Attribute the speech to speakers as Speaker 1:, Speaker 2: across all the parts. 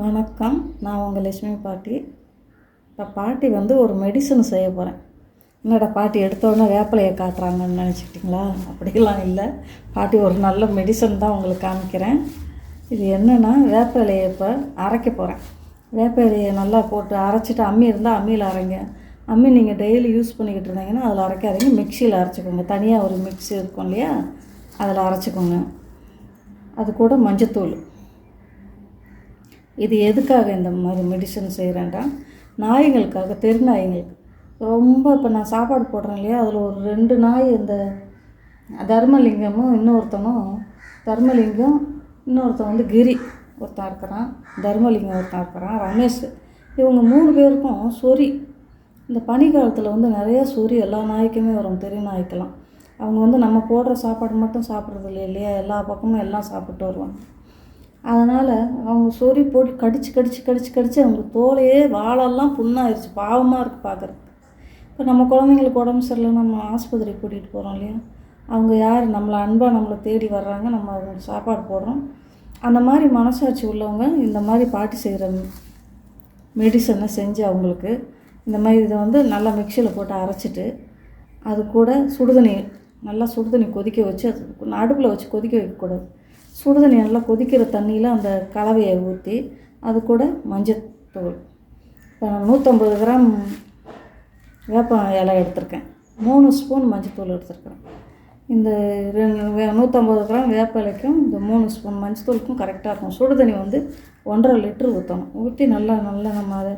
Speaker 1: வணக்கம். நான் உங்கள் லட்சுமி பாட்டி. இப்போ பாட்டி வந்து ஒரு மெடிசன் செய்ய போகிறேன் என்னடா பாட்டி எடுத்தோடனே வேப்பிலையை காட்டுறாங்கன்னு நினச்சிட்டிங்களா? அப்படிலாம் இல்லை. பாட்டி ஒரு நல்ல மெடிசன் தான் உங்களுக்கு காமிக்கிறேன். இது என்னென்னா வேப்ப இலையை இப்போ அரைக்க போகிறேன் வேப்ப இலையை நல்லா போட்டு அரைச்சிட்டு அம்மி இருந்தால் அம்மியில் அரைங்க. அம்மி நீங்கள் டெய்லி யூஸ் பண்ணிக்கிட்டு இருந்தீங்கன்னா அதில் அரைக்காதீங்க. மிக்சியில் அரைச்சிக்கோங்க. தனியாக ஒரு மிக்ஸி இருக்கும் இல்லையா? அதில் அரைச்சிக்கோங்க. அது கூட மஞ்சத்தூள். இது எதுக்காக இந்த மாதிரி மெடிசன் செய்கிறேன்டா நாய்களுக்காக தெரு நாய்ங்களுக்கு ரொம்ப இப்போ நான் சாப்பாடு போடுறேன் இல்லையா? அதில் ஒரு ரெண்டு நாய் இந்த தர்மலிங்கமும் இன்னொருத்தனும் தர்மலிங்கம் இன்னொருத்தன் வந்து கிரி ஒருத்தன் இருக்கிறான் தர்மலிங்கம் ஒருத்தன் இருக்கிறான் ரமேஷ். இவங்க மூணு பேருக்கும் சொறி. இந்த பனி காலத்தில் வந்து நிறைய சொறி எல்லா நாய்க்குமே வரும் தெரு நாய்க்கெல்லாம். அவங்க வந்து நம்ம போடுற சாப்பாடு மட்டும் சாப்பிட்றது இல்லை இல்லையா? எல்லா பக்கமும் எல்லாம் சாப்பிட்டு வருவாங்க. அதனால் அவங்க சொறி போட்டு கடிச்சு கடிச்சு கடிச்சு கடிச்சு அவங்க தோலையே வாழெல்லாம் புண்ணாயிருச்சு. பாவமாக இருக்குது பார்க்குறதுக்கு இப்போ நம்ம குழந்தைங்களுக்கு உடம்பு சரியில்லை நம்ம ஆஸ்பத்திரி கூட்டிகிட்டு போகிறோம் இல்லையா? அவங்க யார்? நம்மளை அன்பாக நம்மளை தேடி வர்றாங்க. நம்ம அவங்களுக்கு சாப்பாடு போடுறோம். அந்த மாதிரி மனசாட்சி உள்ளவங்க இந்த மாதிரி பாட்டி செய்கிற மெடிசனை செஞ்சு அவங்களுக்கு இந்த மாதிரி இதை வந்து நல்லா மிக்சியில் போட்டு அரைச்சிட்டு அது கூட சுடுதண்ணி நல்லா சுடுதண்ணி கொதிக்க வச்சு அது அடுப்பில் வச்சு கொதிக்க வைக்கக்கூடாது. சுடுதண்ணி நல்லா கொதிக்கிற தண்ணியில் அந்த கலவையை ஊற்றி அது கூட மஞ்சத்தூள். இப்போ நான் நூற்றம்பது கிராம் வேப்ப இலை எடுத்திருக்கேன். மூணு ஸ்பூன் மஞ்சத்தூள் எடுத்திருக்கிறேன். இந்த ரெண்டு வே- நூற்றம்பது கிராம் வேப்ப இலைக்கும் இந்த மூணு ஸ்பூன் மஞ்சத்தூளுக்கும் கரெக்டாக இருக்கும். சுடுதண்ணி வந்து ஒன்றரை லிட்டர் ஊற்றணும் ஊற்றி நல்லா நல்லா நம்ம அதை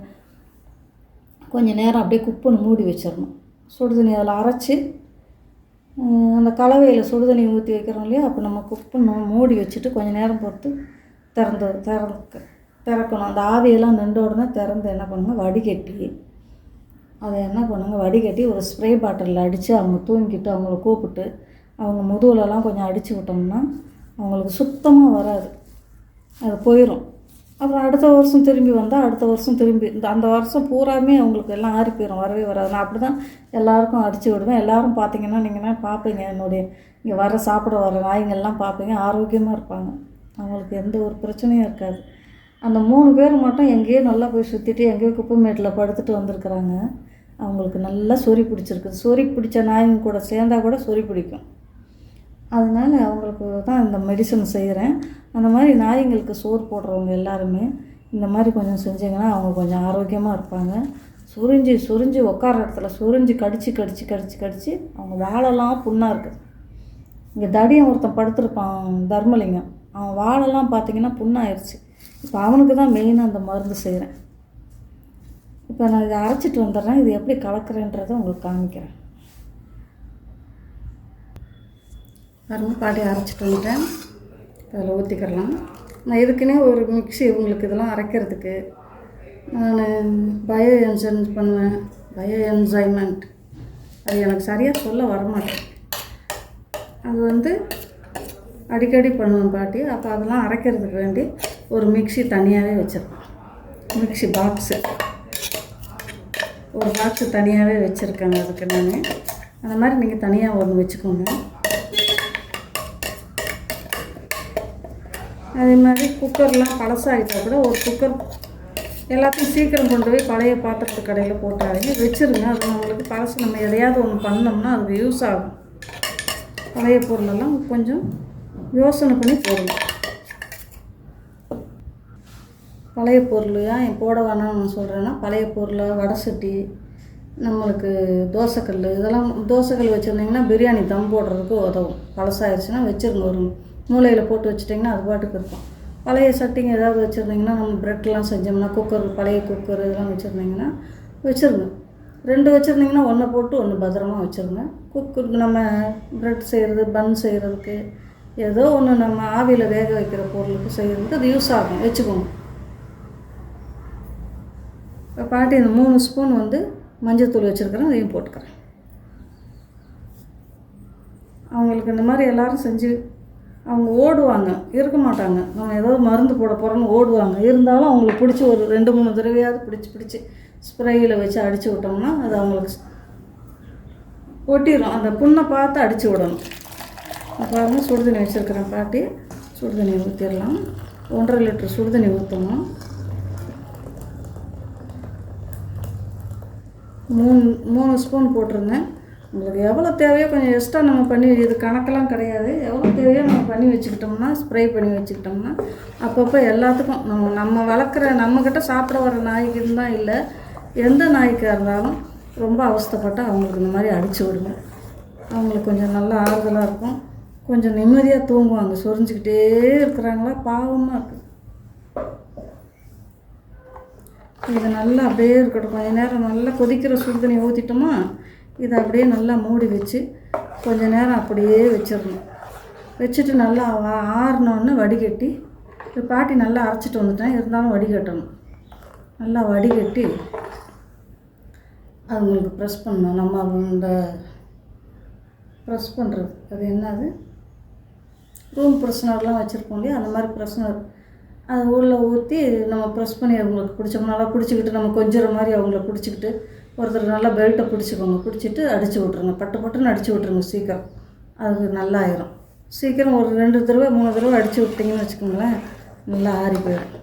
Speaker 1: கொஞ்சம் நேரம் அப்படியே குப்புன்னு மூடி வச்சிடணும். சுடுதண்ணி அதில் அரைச்சி அந்த கலவையில் சுடுதண்ணி ஊற்றி வைக்கிறோம் இல்லையா? அப்போ நம்ம குப்புன்னு மூடி வச்சுட்டு கொஞ்சம் நேரம் பொறுத்து திறந்து திறக்க திறக்கணும். அந்த ஆவியெல்லாம் நின்ற உடனே திறந்து என்ன பண்ணுங்கள் வடிகட்டி அதை என்ன பண்ணுங்க? வடிகட்டி ஒரு ஸ்ப்ரே பாட்டிலில் அடித்து அவங்க தூங்கிட்டு அவங்கள கூப்பிட்டு அவங்க முதுகுலலாம் கொஞ்சம் அடித்து விட்டோம்னா அவங்களுக்கு சுத்தமாக வராது. அது போயிடும் அப்புறம் அடுத்த வருஷம் திரும்பி வந்தால் அடுத்த வருஷம் திரும்பி இந்த அந்த வருஷம் பூராமே அவங்களுக்கு எல்லாம் ஆறி போயிடும் வரவே வராது. நான் அப்படி தான் எல்லாருக்கும் அடித்து விடுவேன். எல்லோரும் பார்த்தீங்கன்னா நீங்கள் பார்ப்பீங்க என்னுடைய இங்கே வர சாப்பிட வர நாய்ங்கள்லாம் பார்ப்பீங்க ஆரோக்கியமாக இருப்பாங்க. அவங்களுக்கு எந்த ஒரு பிரச்சனையும் இருக்காது. அந்த மூணு பேர் மட்டும் எங்கேயோ நல்லா போய் சுற்றிட்டு எங்கேயோ குப்பைமேட்டில் படுத்துட்டு வந்திருக்கிறாங்க. அவங்களுக்கு நல்லா சொறி பிடிச்சிருக்கு சொறி பிடிச்ச நாய்ங்க கூட சேர்ந்தா கூட சொறி பிடிக்கும். அதனால் அவங்களுக்கு தான் இந்த மெடிசன் செய்கிறேன் அந்த மாதிரி நாய்ங்களுக்கு சோறு போடுறவங்க எல்லாருமே இந்த மாதிரி கொஞ்சம் செஞ்சிங்கன்னா அவங்க கொஞ்சம் ஆரோக்கியமாக இருப்பாங்க. சுரிஞ்சு சுரிஞ்சு உட்கார இடத்துல சுரிஞ்சு கடிச்சு கடிச்சு கடிச்சு கடிச்சு அவங்க வாழெல்லாம் புண்ணாக இருக்குது இங்கே தடியன் ஒருத்தன் படுத்திருப்பான் தர்மலிங்கம். அவன் வாழெல்லாம் பார்த்தீங்கன்னா புண்ணாயிருச்சு. இப்போ அவனுக்கு தான் மெயினாக அந்த மருந்து செய்கிறேன் இப்போ நான் இதை அரைச்சிட்டு வந்துடுறேன். இது எப்படி கலக்கிறேன்றதை உங்களுக்கு காமிக்கிறேன். பாருங்கள் பாட்டி அரைச்சிட்டு வந்துட்டேன். அதில் ஊற்றிக்கிறலாம் நான் இதுக்குன்னே ஒரு மிக்சி உங்களுக்கு இதெல்லாம் அரைக்கிறதுக்கு. நான் பயோ என்சன் பண்ணுவேன். பயோ என்ஜாய்மெண்ட் அது எனக்கு சரியாக சொல்ல வரமாட்டேன். அது வந்து அடிக்கடி பண்ணுவேன் பாட்டி. அப்போ அதெல்லாம் அரைக்கிறதுக்கு வேண்டி ஒரு மிக்ஸி தனியாகவே வச்சுருப்பேன் மிக்ஸி பாக்ஸு ஒரு பாக்ஸு தனியாகவே வச்சுருக்கேங்க அதுக்கு நான். அந்த மாதிரி நீங்கள் தனியாக ஒன்று வச்சுக்கோங்க. அதே மாதிரி குக்கர்லாம் பழசாகிட்டா கூட ஒரு குக்கர் எல்லாத்தையும் சீக்கிரம் கொண்டு போய் பழைய பாத்திரத்து கடையில் போட்டாதீங்க. வச்சுருங்க. அது நம்மளுக்கு பழசு. நம்ம எதையாவது ஒன்று பண்ணோம்னா அதுக்கு யூஸ் ஆகும். பழைய பொருளெல்லாம் கொஞ்சம் யோசனை பண்ணி போடுங்க. பழைய பொருள் ஏன் என் போட வேணாம்னு சொல்கிறேன்னா பழைய பொருளாக வடை சட்டி நம்மளுக்கு தோசைக்கல் இதெல்லாம் தோசைக்கல் வச்சுருந்தீங்கன்னா பிரியாணி தம் போடுறதுக்கு உதவும். பழசாயிருச்சுன்னா வச்சுருங்க ஒரு மூளையில் போட்டு வச்சிட்டிங்கன்னா அது பாட்டுக்கு இருக்கும். பழைய சட்டிங்க ஏதாவது வச்சுருந்தீங்கன்னா நம்ம ப்ரெட்லாம் செஞ்சோம்னா குக்கர் பழைய குக்கர் இதெல்லாம் வச்சுருந்தீங்கன்னா வச்சுருங்க. ரெண்டு வச்சுருந்தீங்கன்னா ஒன்றை போட்டு ஒன்று பத்திரமா வச்சுருங்க. குக்கருக்கு நம்ம ப்ரெட் செய்கிறது பன் செய்கிறதுக்கு ஏதோ ஒன்று நம்ம ஆவியில் வேக வைக்கிற பொருளுக்கு செய்கிறதுக்கு அது யூஸ் ஆகும். வச்சுக்கோங்க. இப்போ பாட்டி இந்த மூணு ஸ்பூன் வந்து மஞ்சத்தூள் வச்சுருக்கிறேன் அதையும் போட்டுக்கிறேன். அவங்களுக்கு இந்த மாதிரி எல்லோரும் செஞ்சு அவங்க ஓடுவாங்க. இருக்க மாட்டாங்க. நம்ம ஏதாவது மருந்து போட போகிறோன்னு ஓடுவாங்க. இருந்தாலும் அவங்களுக்கு பிடிச்சி ஒரு ரெண்டு மூணு தடவையாவது பிடிச்சி பிடிச்சி ஸ்ப்ரேயில் வச்சு அடித்து விட்டோம்னா அது அவங்களுக்கு ஒட்டிடும் அந்த புண்ணை பார்த்து அடித்து விடணும். அப்புறம் சுடுதண்ணி வச்சுருக்கிறேன் பாட்டி. சுடுதண்ணி ஊற்றிடலாம் ஒன்றரை லிட்டர் சுடுதண்ணி ஊற்றணும் மூணு மூணு ஸ்பூன் போட்டிருந்தேன். உங்களுக்கு எவ்வளோ தேவையோ கொஞ்சம் எக்ஸ்ட்ரா நம்ம பண்ணி இது கணக்கெல்லாம் கிடையாது. எவ்வளோ தேவையோ நம்ம பண்ணி வச்சுக்கிட்டோம்னா ஸ்ப்ரே பண்ணி வச்சுக்கிட்டோம்னா அப்பப்போ எல்லாத்துக்கும் நம்ம நம்ம வளர்க்குற நம்மக்கிட்ட சாப்பிட வர நாய்க்கு தான் இல்லை எந்த நாய்க்காக இருந்தாலும் ரொம்ப அவஸ்தைப்பட்டால் அவங்களுக்கு இந்த மாதிரி அடித்து விடுங்க அவங்களுக்கு கொஞ்சம் நல்லா ஆறுதலாக இருக்கும். கொஞ்சம் நிம்மதியாக தூங்குவாங்க சொரிஞ்சிக்கிட்டே இருக்கிறாங்களா? பாவமாக இருக்குது இது நல்லா அப்படியே இருக்கட்டும். கொஞ்சம் நேரம் நல்லா கொதிக்கிற சுடு தண்ணி ஊற்றிட்டோமா இதை அப்படியே நல்லா மூடி வச்சு கொஞ்ச நேரம் அப்படியே வச்சிடணும். வச்சுட்டு நல்லா ஆறினோன்னு வடிகட்டி இது பாட்டி நல்லா அரைச்சிட்டு வந்துட்டேன். இருந்தாலும் வடிகட்டணும். நல்லா வடிகட்டி அது உங்களுக்கு ப்ரெஸ் பண்ணணும். நம்ம இந்த ப்ரெஸ் பண்ணுறது அது என்னது? ரூம் ப்ரெஸ்னர்லாம் வச்சுருப்போம் இல்லையா? அந்த மாதிரி ப்ரெஸ்னர் அது உள்ளே ஊற்றி நம்ம ப்ரெஸ் பண்ணி அவங்களுக்கு பிடிச்சோம் நல்லா பிடிச்சிக்கிட்டு நம்ம கொஞ்சம் மாதிரி அவங்கள பிடிச்சிக்கிட்டு ஒருத்தர் நல்லா பெல்ட்டை பிடிச்சிக்கோங்க பிடிச்சிட்டு அடித்து விட்ருங்க பட்டு பட்டுன்னு அடித்து விட்ருங்க சீக்கிரம். அது நல்லா ஆயிரும் சீக்கிரம் ஒரு ரெண்டு தடவை மூணு தடவை அடித்து விட்டிங்கன்னு வச்சுக்கோங்களேன் நல்லா ஆறி போயிடும்.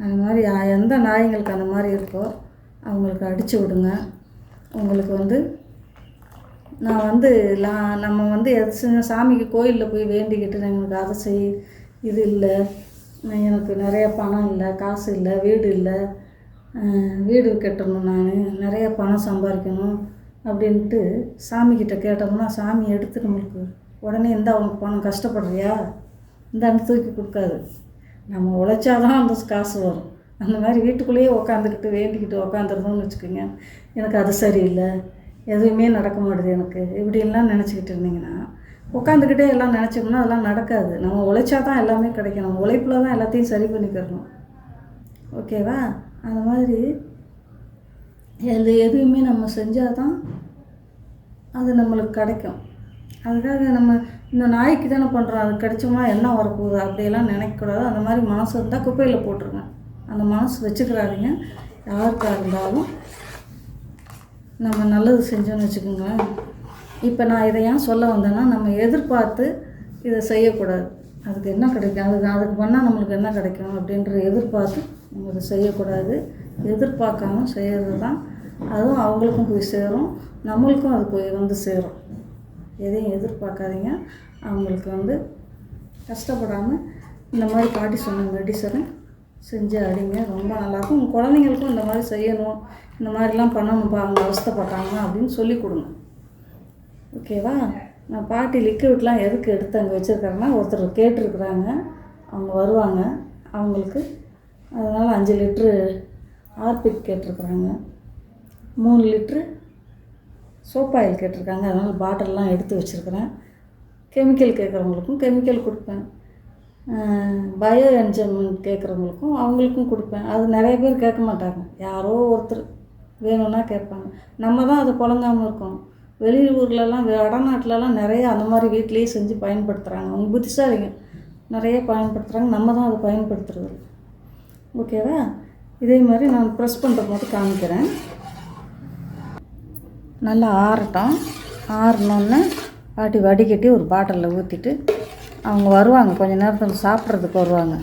Speaker 1: அந்த மாதிரி எந்த நாய்ங்களுக்கு அந்த மாதிரி இருக்கோ அவங்களுக்கு அடித்து விடுங்க. உங்களுக்கு வந்து நான் வந்து லா- நம்ம வந்து எது சாமிக்கு கோயிலில் போய் வேண்டிக்கிட்டு எனக்கு அதை செய் இது இல்லை எனக்கு நிறைய பணம் இல்லை காசு இல்லை வீடு இல்லை வீடு கட்டணும் நான் நிறைய பணம் சம்பாதிக்கணும் அப்படின்ட்டு சாமிக்கிட்ட கேட்டோம்னா சாமி எடுத்து நம்மளுக்கு உடனே இந்த உனக்கு பணம் கஷ்டப்படுறியா? இந்தாண்டு தூக்கி கொடுக்காது. நம்ம உழைச்சாதான் அந்த காசு வரும். அந்த மாதிரி வீட்டுக்குள்ளேயே உக்காந்துக்கிட்டு வேண்டிக்கிட்டு உக்காந்துருந்தோம்னு வச்சுக்கோங்க. எனக்கு அது சரியில்லை. எதுவுமே நடக்க மாட்டுது எனக்கு. இப்படின்லாம் நினச்சிக்கிட்டு இருந்தீங்கன்னா உட்காந்துக்கிட்டே எல்லாம் நினச்சோம்னா அதெல்லாம் நடக்காது. நம்ம உழைச்சா தான் எல்லாமே கிடைக்கும். நம்ம உழைப்பில் தான் எல்லாத்தையும் சரி பண்ணிக்கிறணும். ஓகேவா? அந்த மாதிரி எது எதுவுமே நம்ம செஞ்சால் தான் அது நம்மளுக்கு கிடைக்கும். அதுக்காக நம்ம இந்த நாய்க்கு தானே பண்ணுறோம் அது கிடைச்சோம்னா என்ன வரப்போகுது அப்படியெல்லாம் நினைக்கக்கூடாது. அந்த மாதிரி மனசு இருந்தால் குப்பையில் போட்டுருங்க. அந்த மனசு வச்சுக்கிறாதீங்க. யாருக்காக இருந்தாலும் நம்ம நல்லது செஞ்சோன்னு வச்சுக்கோங்களேன். இப்போ நான் இதை ஏன் சொல்ல வந்தேன்னா நம்ம எதிர்பார்த்து இதை செய்யக்கூடாது. அதுக்கு என்ன கிடைக்கும்? அதுக்கு அதுக்கு பண்ணால் நம்மளுக்கு என்ன கிடைக்கும்? அப்படின்ற எதிர்பார்த்து நம்ம அதை செய்யக்கூடாது. எதிர்பார்க்காம செய்கிறது தான் அதுவும் அவங்களுக்கும் போய் சேரும். நம்மளுக்கும் அது போய் வந்து சேரும். எதையும் எதிர்பார்க்காதீங்க. அவங்களுக்கு வந்து கஷ்டப்படாமல் இந்த மாதிரி பாட்டி சொன்ன மெடிசனை செஞ்சு அடிங்க. ரொம்ப நல்லாயிருக்கும் உங்கள் குழந்தைங்களுக்கும் இந்த மாதிரி செய்யணும். இந்த மாதிரிலாம் பண்ணணும்ப்பா. அவங்க அவஸ்தப்பட்டாங்க அப்படின்னு சொல்லி கொடுங்க. ஓகேவா? நான் பாட்டி லிக்விட்லாம் எதுக்கு எடுத்து அங்கே வச்சுருக்காங்கன்னா ஒருத்தர் கேட்டிருக்குறாங்க. அவங்க வருவாங்க. அவங்களுக்கு அதனால் அஞ்சு லிட்ரு ஆர்பிக் கேட்டிருக்குறாங்க. மூணு லிட்ரு சோப் ஆயில் கேட்டிருக்காங்க. அதனால் பாட்டிலெலாம் எடுத்து வச்சுருக்கிறேன். கெமிக்கல் கேட்குறவங்களுக்கும் கெமிக்கல் கொடுப்பேன். பயோ என்ஜாய்மெண்ட் கேட்குறவங்களுக்கும் அவங்களுக்கும் கொடுப்பேன். அது நிறைய பேர் கேட்க மாட்டாங்க. யாரோ ஒருத்தர் வேணும்னா கேட்பாங்க. நம்ம தான் அதை புழங்காமல் இருக்கோம். வெளியூர்லலாம் வடநாட்டிலலாம் நிறைய அந்த மாதிரி வீட்லேயே செஞ்சு பயன்படுத்துகிறாங்க அவங்க புத்திசாலிங்க. நிறைய பயன்படுத்துகிறாங்க நம்ம தான் அதை பயன்படுத்துறது. ஓகேவா? இதே மாதிரி நான் ப்ரெஸ் பண்ணுற போது காமிக்கிறேன். நல்லா ஆறட்டும். ஆறினோன்னே பாட்டி வடிகட்டி ஒரு பாட்டிலில் ஊற்றிட்டு அவங்க வருவாங்க. கொஞ்ச நேரத்தில் சாப்பிட்றதுக்கு வருவாங்க.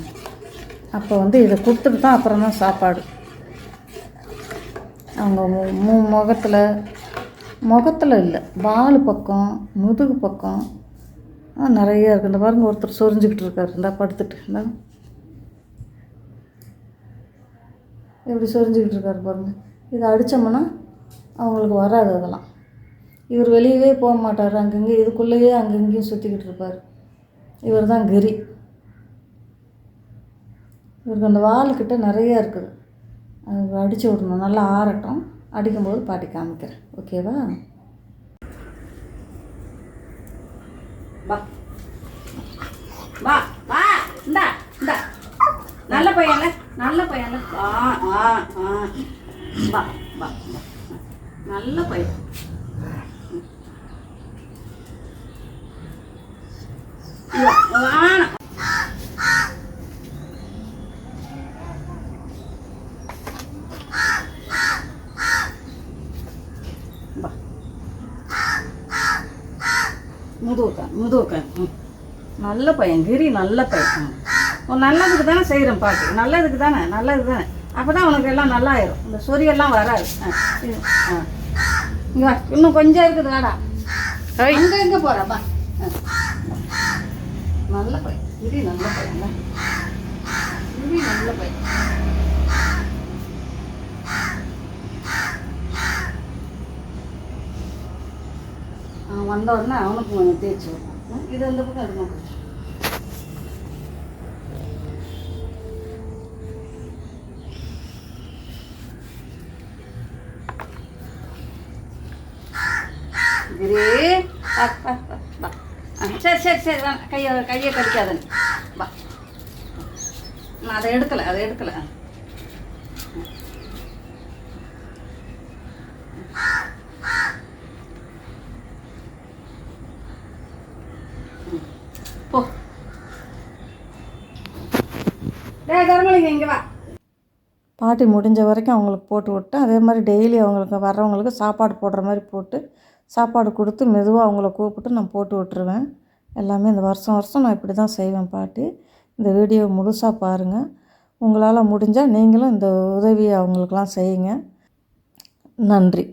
Speaker 1: அப்போ வந்து இதை கொடுத்துட்டு தான் அப்புறம் தான் சாப்பாடு. அவங்க மு- மு முகத்தில் முகத்தில் இல்லை. வால் பக்கம் முதுகு பக்கம். நிறைய இருக்குது இந்த பாருங்க ஒருத்தர் சொரிஞ்சுக்கிட்டு இருக்காரு. இந்த படுத்துட்டு. இருந்தா எப்படி சொரிஞ்சுக்கிட்டு இருக்காரு பாருங்க. இதை அடித்தோம்னா அவங்களுக்கு வராது அதெல்லாம். இவர் வெளியவே போக மாட்டார். அங்கங்கே இதுக்குள்ளேயே அங்கங்கேயும் சுற்றிக்கிட்டு இருப்பார். இவர் தான் கிரி. இவருக்கு அந்த வால்கிட்ட நிறைய இருக்குது. அது அடித்து விடணும். நல்லா ஆறட்டும். அடிக்கும்போது பாட்டி காமிக்கிறேன். ஓகேவா வா? வா. வா. இந்தா இந்தா. நல்ல பையன்ல நல்ல பையன்ல. வா வா. வா வா வா. நல்ல பையன் வா, வாணம் வா முதுவுக்கா முதுவுக்கா ம். நல்ல பையன் கிரி நல்ல பையன். உன் நல்லதுக்கு தானே செய்கிறேன் பாட்டு. நல்லதுக்கு தானே நல்லது தானே. அப்போ தான் உனக்கு எல்லாம் நல்லா ஆயிரும் இந்த சொரியெல்லாம் வராது. ஆ இது, ஆ. இங்க இன்னும் கொஞ்சம் இருக்குது வாடா. அங்கே எங்கே போகிறப்பா நல்ல பை இது நல்ல பையன் இது நல்ல பையன். அவன் வந்த உடனே அவனுக்கு கொஞ்சம் தேய்ச்சி விடணும் இது இந்த பக்கம் அது சரி சரி சரி வா. கையை கையை கடிக்காத வா. நான் அதை எடுக்கலை அதை எடுக்கலை. தர்மலிங்க இங்கே வா. பாட்டி முடிஞ்ச வரைக்கும் அவங்களுக்கு போட்டு விட்டு அதே மாதிரி டெய்லி அவங்களுக்கு வர்றவங்களுக்கு சாப்பாடு போடுற மாதிரி போட்டு சாப்பாடு கொடுத்து மெதுவாக அவங்கள கூப்பிட்டு நான் போட்டு விட்டுருவேன். எல்லாமே இந்த வருஷம் வருஷம் நான் இப்படி தான் செய்வேன் பாட்டி. இந்த வீடியோ முழுசாக பாருங்கள் உங்களால் முடிஞ்சால் நீங்களும் இந்த உதவியை அவங்களுக்கெல்லாம் செய்யுங்க. நன்றி.